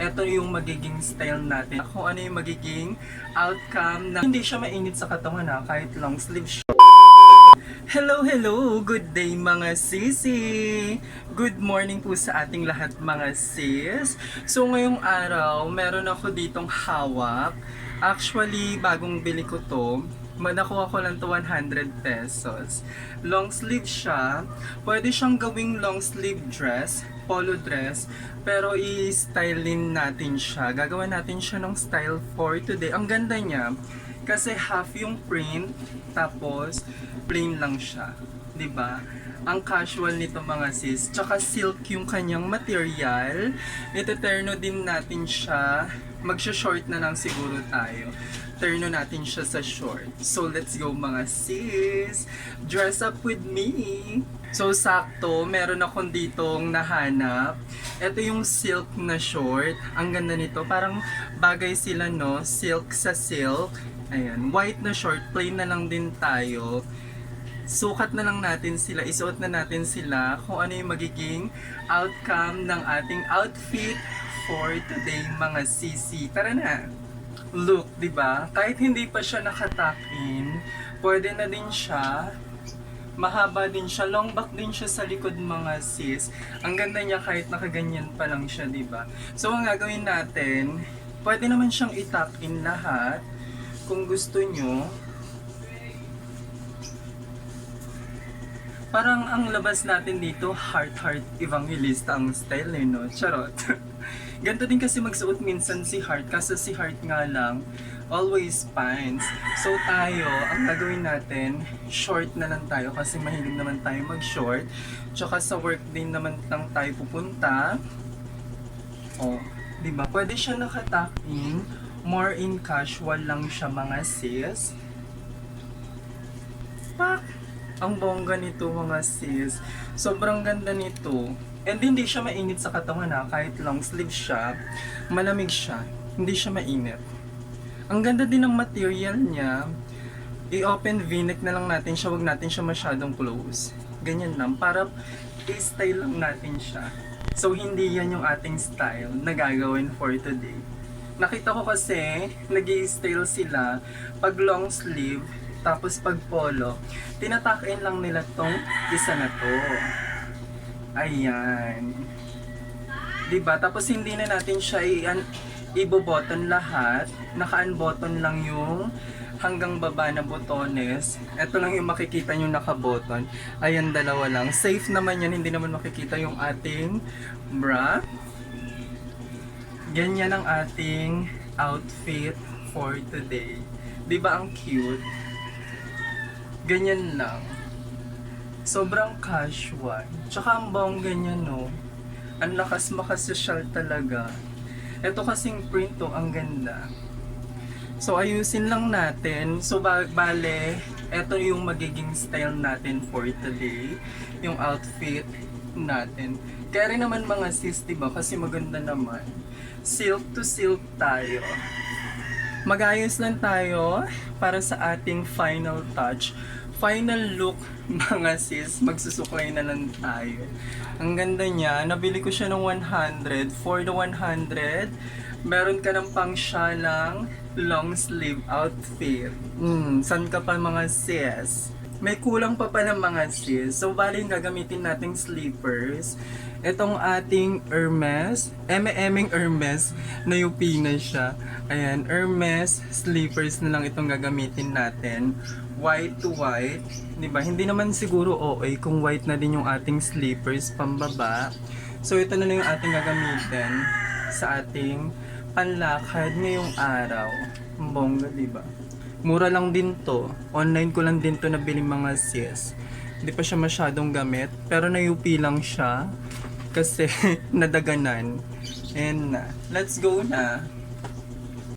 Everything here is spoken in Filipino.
ito yung magiging style natin. Kung ano yung magiging outcome na hindi siya mainit sa katawan na kahit long sleeve siya. Hello, hello! Good day mga sisi! Good morning po sa ating lahat mga sis! So ngayong araw, meron ako ditong hawak. Actually, bagong bili ko to. Nakuha ko lang to 100 pesos. Long sleeve siya. Pwede siyang gawing long sleeve dress, polo dress, pero i-stylein natin siya. Gagawa natin siya ng style for today. Ang ganda niya, kasi half yung print, tapos plain lang siya. 'Di ba? Ang casual nito mga sis. Tsaka silk yung kanyang material. Ito-terno din natin siya. Magsha-short na lang siguro tayo. Terno natin siya sa short. So let's go mga sis. Dress up with me. So sakto, meron akong ditong nahanap. Ito yung silk na short. Ang ganda nito. Parang bagay sila no. Silk sa silk. Ayan. White na short. Plain na lang din tayo sukat na lang natin sila, isuot na natin sila kung ano yung magiging outcome ng ating outfit for today mga sisi. Tara na! Look, di ba? Kahit hindi pa siya nakatakin, pwede na din siya. Mahaba din siya, long back din siya sa likod mga sis. Ang ganda niya kahit nakaganyan pa lang siya, di ba? So ang gagawin natin, pwede naman siyang itak in lahat. Kung gusto nyo, Parang ang labas natin dito, heart-heart evangelista ang style eh, no? Charot. Ganto din kasi magsuot minsan si Heart, kasi si Heart nga lang, always pants. So tayo, ang gagawin natin, short na lang tayo kasi mahilig naman tayo mag-short. Tsaka sa work din naman lang tayo pupunta. Oh, di ba? Pwede siya nakatakin. More in casual lang siya mga sis. Pak! Ang bongga nito mga sis. Sobrang ganda nito. And hindi siya mainit sa katawan ha. Kahit long sleeve siya, malamig siya. Hindi siya mainit. Ang ganda din ng material niya. I-open v-neck na lang natin siya. Huwag natin siya masyadong close. Ganyan lang. Para i-style lang natin siya. So, hindi yan yung ating style na gagawin for today. Nakita ko kasi, nag style sila pag long sleeve, tapos pag polo, tinatakin lang nila tong isa na to. Ayan. 'Di ba? Tapos hindi na natin siya i- ibo-button lahat. Naka-unbutton lang yung hanggang baba na botones. Ito lang yung makikita nyo naka-button. Ayan, dalawa lang. Safe naman yan. Hindi naman makikita yung ating bra. Ganyan ang ating outfit for today. 'Di ba ang cute? Ganyan lang. Sobrang casual. Tsaka ang bongga niya, no? Ang lakas makasosyal talaga. Ito kasing print to, ang ganda. So, ayusin lang natin. So, ba- bale, ito yung magiging style natin for today. Yung outfit natin. Kaya naman mga sis, diba? Kasi maganda naman. Silk to silk tayo. Magayos lang tayo para sa ating final touch. Final look, mga sis, magsusuklay na lang tayo. Ang ganda niya, nabili ko siya ng 100. For the 100, meron ka ng pang lang long sleeve outfit. Hmm, san ka pa mga sis? May kulang pa pa ng mga sis. So, bali gagamitin nating sleepers. Itong ating Hermes, eme-eming Hermes, na UP na siya. Ayan, Hermes sleepers na lang itong gagamitin natin. White to white. 'Di ba? Hindi naman siguro okay kung white na din yung ating sleepers pambaba. So, ito na lang yung ating gagamitin sa ating panlakad ngayong araw. Bongga, di ba? Mura lang din to. Online ko lang din to nabili mga sis. Hindi pa siya masyadong gamit. Pero na-UP lang siya. Kasi nadaganan. And na. Let's go na.